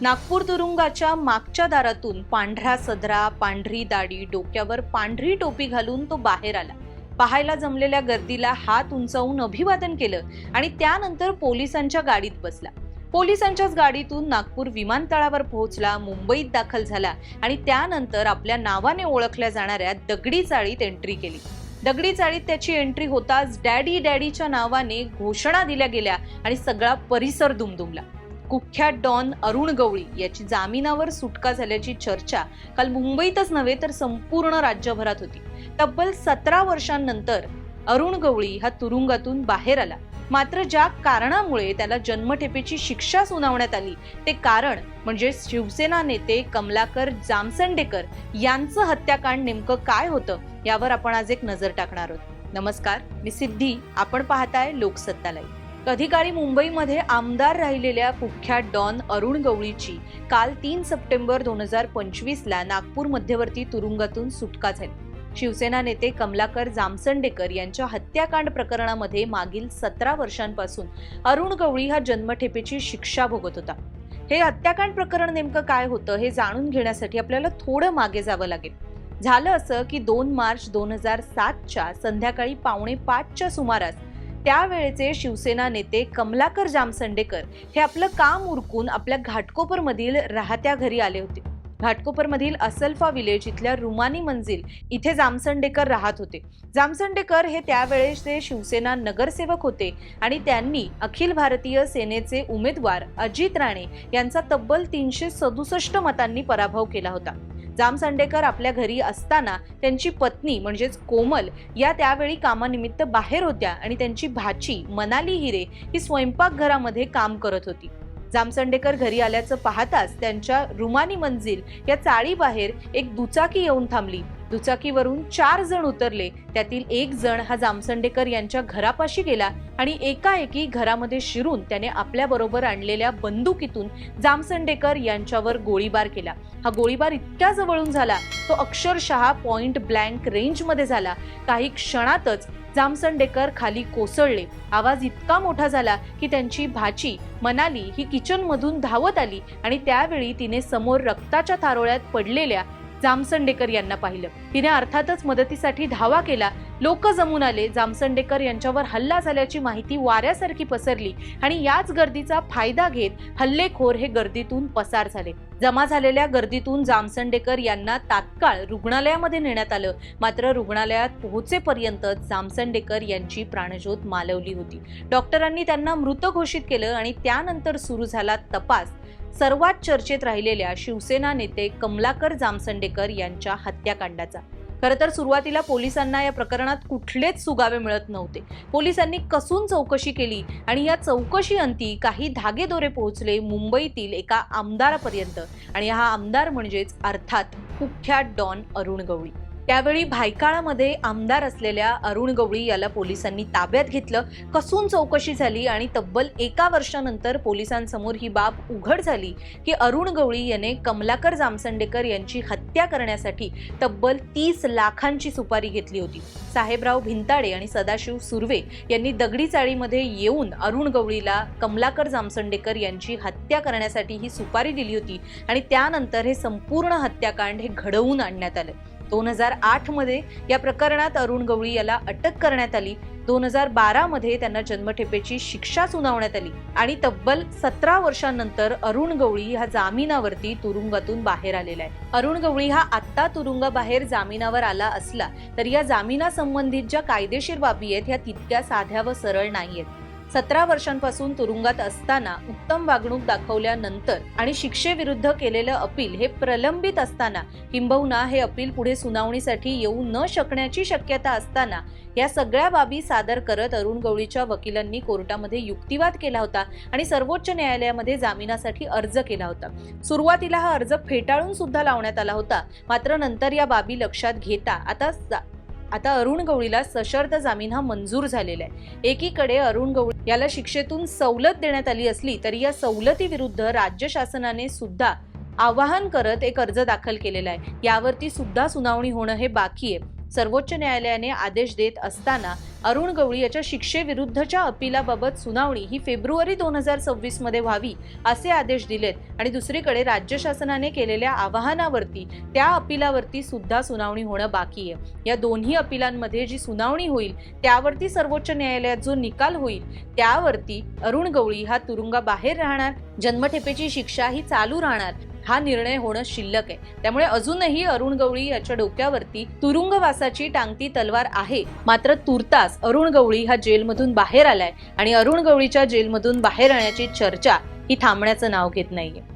नागपूर तुरुंगाच्या मागच्या दारातून पांढरा सदरा पांढरी दाढी डोक्यावर पांढरी टोपी घालून तो बाहेर आला. पाहायला जमलेल्या गर्दीला हात उंचावून अभिवादन केलं आणि त्यानंतर पोलिसांच्या गाडीत बसला. पोलिसांच्याच गाडीतून नागपूर विमानतळावर पोहोचला मुंबईत दाखल झाला आणि त्यानंतर आपल्या नावाने ओळखल्या जाणाऱ्या दगडी चाळीत एंट्री केली. दगडी चाळीत त्याची एंट्री होताच डॅडी डॅडीच्या नावाने घोषणा दिल्या गेल्या आणि सगळा परिसर दुमदुमला. कुख्यात डॉन अरुण गवळी याची जामिनावर सुटका झाल्याची चर्चा काल मुंबईतच नव्हे तर संपूर्ण राज्यभरात होती. तब्बल सतरा वर्षांनंतर अरुण गवळी हा तुरुंगातून बाहेर आला. मात्र ज्या कारणामुळे त्याला जन्मठेपेची शिक्षा सुनावण्यात आली ते कारण म्हणजे शिवसेना नेते कमलाकर जामसंडेकर यांचं हत्याकांड नेमकं काय होतं यावर आपण आज एक नजर टाकणार आहोत. नमस्कार मी सिद्धी. आपण पाहताय लोकसत्ता लाईव्ह. अधिकारी मुंबईमध्ये आमदार राहिलेल्या कुख्यात डॉन अरुण गवळीची काल तीन सप्टेंबर दोन हजार पंचवीसला नागपूर मध्यवर्ती तुरुंगातून सुटका झाली. शिवसेना नेते कमलाकर जामसंडेकर यांच्या हत्याकांड प्रकरणामध्ये मागील सतरा वर्षांपासून अरुण गवळी हा जन्मठेपेची शिक्षा भोगत होता. हे हत्याकांड प्रकरण नेमकं काय होतं हे जाणून घेण्यासाठी आपल्याला थोडं मागे जावं लागेल. झालं असं की दोन मार्च दोन हजार सातच्या संध्याकाळी पावणे पाचच्या सुमारास त्यावेळेचे शिवसेना नेते कमलाकर जामसंडेकर हे आपलं काम उरकून आपल्या घाटकोपरमधील राहत्या घरी आले होते. घाटकोपरमधील असल्फा विलेज इथल्या रुमानी मंजिल इथे जामसंडेकर राहत होते. जामसंडेकर हे त्यावेळेचे शिवसेना नगरसेवक होते आणि त्यांनी अखिल भारतीय सेनेचे उमेदवार अजित राणे यांचा तब्बल तीनशे सदुसष्ट मतांनी पराभव केला होता. जामसंडेकर आपल्या घरी असताना त्यांची पत्नी म्हणजेच कोमल या त्यावेळी कामानिमित्त बाहेर होत्या आणि त्यांची भाची मनाली हिरे ही स्वयंपाकघरामध्ये काम करत होती. जामसंडेकर घरी आल्याचं पाहताच त्यांच्या रुमानी मंजिल या चाळीबाहेर एक दुचाकी येऊन थांबली. दुचाकीवरून चार जण उतरले. त्यातील एक जण हा जामसंडेकर यांच्या घरापाशी गेला आणि एकाएकी घरामध्ये शिरून त्याने आपल्या बरोबर आणलेल्या बंदुकीतून जामसंडेकर यांच्यावर गोळीबार केला. हा गोळीबार इतक्या जवळून झाला तो अक्षरशः पॉइंट ब्लँक रेंजमध्ये झाला. काही क्षणातच जामसंडेकर खाली कोसळले. आवाज इतका मोठा झाला की त्यांची भाची मनाली ही किचनमधून धावत आली आणि त्यावेळी तिने समोर रक्ताच्या थारोळ्यात पडलेल्या जामसंडेकर यांना पाहिलं. तिने अर्थातच मदतीसाठी धावा केला. लोक जमून आले. जामसंडेकर यांच्यावर हल्ला झाल्याची माहिती वाऱ्यासारखी पसरली आणि याच गर्दीचा फायदा घेत हल्लेखोर हे गर्दीतून पसार झाले. जमा झालेल्या गर्दीतून जामसंडेकर यांना तात्काळ रुग्णालयामध्ये नेण्यात आलं. मात्र रुग्णालयात पोहोचेपर्यंत जामसंडेकर यांची प्राणज्योत मालवली होती. डॉक्टरांनी त्यांना मृत घोषित केलं आणि त्यानंतर सुरू झाला तपास. सर्वात चर्चेत राहिलेल्या शिवसेना नेते कमलाकर जामसंडेकर यांच्या हत्याकांडाचा. खरं तर सुरुवातीला पोलिसांना या प्रकरणात कुठलेच सुगावे मिळत नव्हते. पोलिसांनी कसून चौकशी केली आणि या चौकशी अंती काही धागेदोरे पोहोचले मुंबईतील एका आमदारापर्यंत. आणि हा आमदार म्हणजेच अर्थात कुख्यात डॉन अरुण गवळी त्यावेळी भायकाळामध्ये आमदार असलेल्या अरुण गवळी याला पोलिसांनी ताब्यात घेतलं. कसून चौकशी झाली आणि तब्बल एका वर्षानंतर पोलिसांसमोर ही बाब उघड झाली की अरुण गवळी याने कमलाकर जामसंडेकर यांची हत्या करण्यासाठी तब्बल तीस लाखांची सुपारी घेतली होती. साहेबराव भिंताडे आणि सदाशिव सुर्वे यांनी दगडी चाळीमध्ये येऊन अरुण गवळीला कमलाकर जामसंडेकर यांची हत्या करण्यासाठी ही सुपारी दिली होती आणि त्यानंतर हे संपूर्ण हत्याकांड हे घडवून आणण्यात आलं. दोन हजार आठमध्ये या प्रकरणात अरुण गवळी याला अटक करण्यात आली. दोन हजार बारा मध्ये त्यांना जन्मठेपेची शिक्षा सुनावण्यात आली आणि तब्बल सतरा वर्षांनंतर अरुण गवळी हा जामिनावरती तुरुंगातून बाहेर आलेला आहे. अरुण गवळी हा आत्ता तुरुंगाबाहेर जामिनावर आला असला तरी या जामिनासंबंधित ज्या कायदेशीर बाबी आहेत ह्या तितक्या साध्या व सरळ नाही आहेत सतरा वर्षांपासून तुरुंगात असताना उत्तम वागणूक दाखवल्यानंतर आणि शिक्षेविरुद्ध केलेलं अपील हे प्रलंबित असताना किंबहुना हे अपील पुढे सुनावणीसाठी येऊ न शकण्याची शक्यता असताना या सगळ्या बाबी सादर करत अरुण गवळीच्या वकिलांनी कोर्टामध्ये युक्तिवाद केला होता आणि सर्वोच्च न्यायालयामध्ये जामिनासाठी अर्ज केला होता. सुरुवातीला हा अर्ज फेटाळून सुद्धा लावण्यात आला होता. मात्र नंतर या बाबी लक्षात घेता आता सा- आता अरुण गवळीला सशर्त जामीन हा मंजूर झालेला आहे. एकीकडे अरुण गवळी याला शिक्षेतून सवलत देण्यात आली असली तरी या सवलतीविरुद्ध राज्य शासनाने सुद्धा आवाहन करत एक अर्ज दाखल केलेला आहे. यावरती सुद्धा सुनावणी होणं हे बाकी आहे. सर्वोच्च न्यायालयाने आदेश देत असताना अरुण गवळी याच्या शिक्षेविरुद्धच्या अपिलाबाबत सुनावणी ही फेब्रुवारी दोन हजार सव्वीसमध्ये व्हावी असे आदेश दिलेत. आणि दुसरीकडे राज्य शासनाने केलेल्या आवाहनावरती त्या अपिलावरती सुद्धा सुनावणी होणं बाकी आहे. या दोन्ही अपिलांमध्ये जी सुनावणी होईल त्यावरती सर्वोच्च न्यायालयात जो निकाल होईल त्यावरती अरुण गवळी हा तुरुंगाबाहेर राहणार जन्मठेपेची शिक्षा ही चालू राहणार हा निर्णय होणं शिल्लक आहे. त्यामुळे अजूनही अरुण गवळी याच्या डोक्यावरती तुरुंगवासाची टांगती तलवार आहे. मात्र तुर्तास अरुण गवळी हा जेलमधून बाहेर आलाय आणि अरुण गवळीच्या जेलमधून बाहेर येण्याची चर्चा ही थांबण्याचं नाव घेत नाहीये.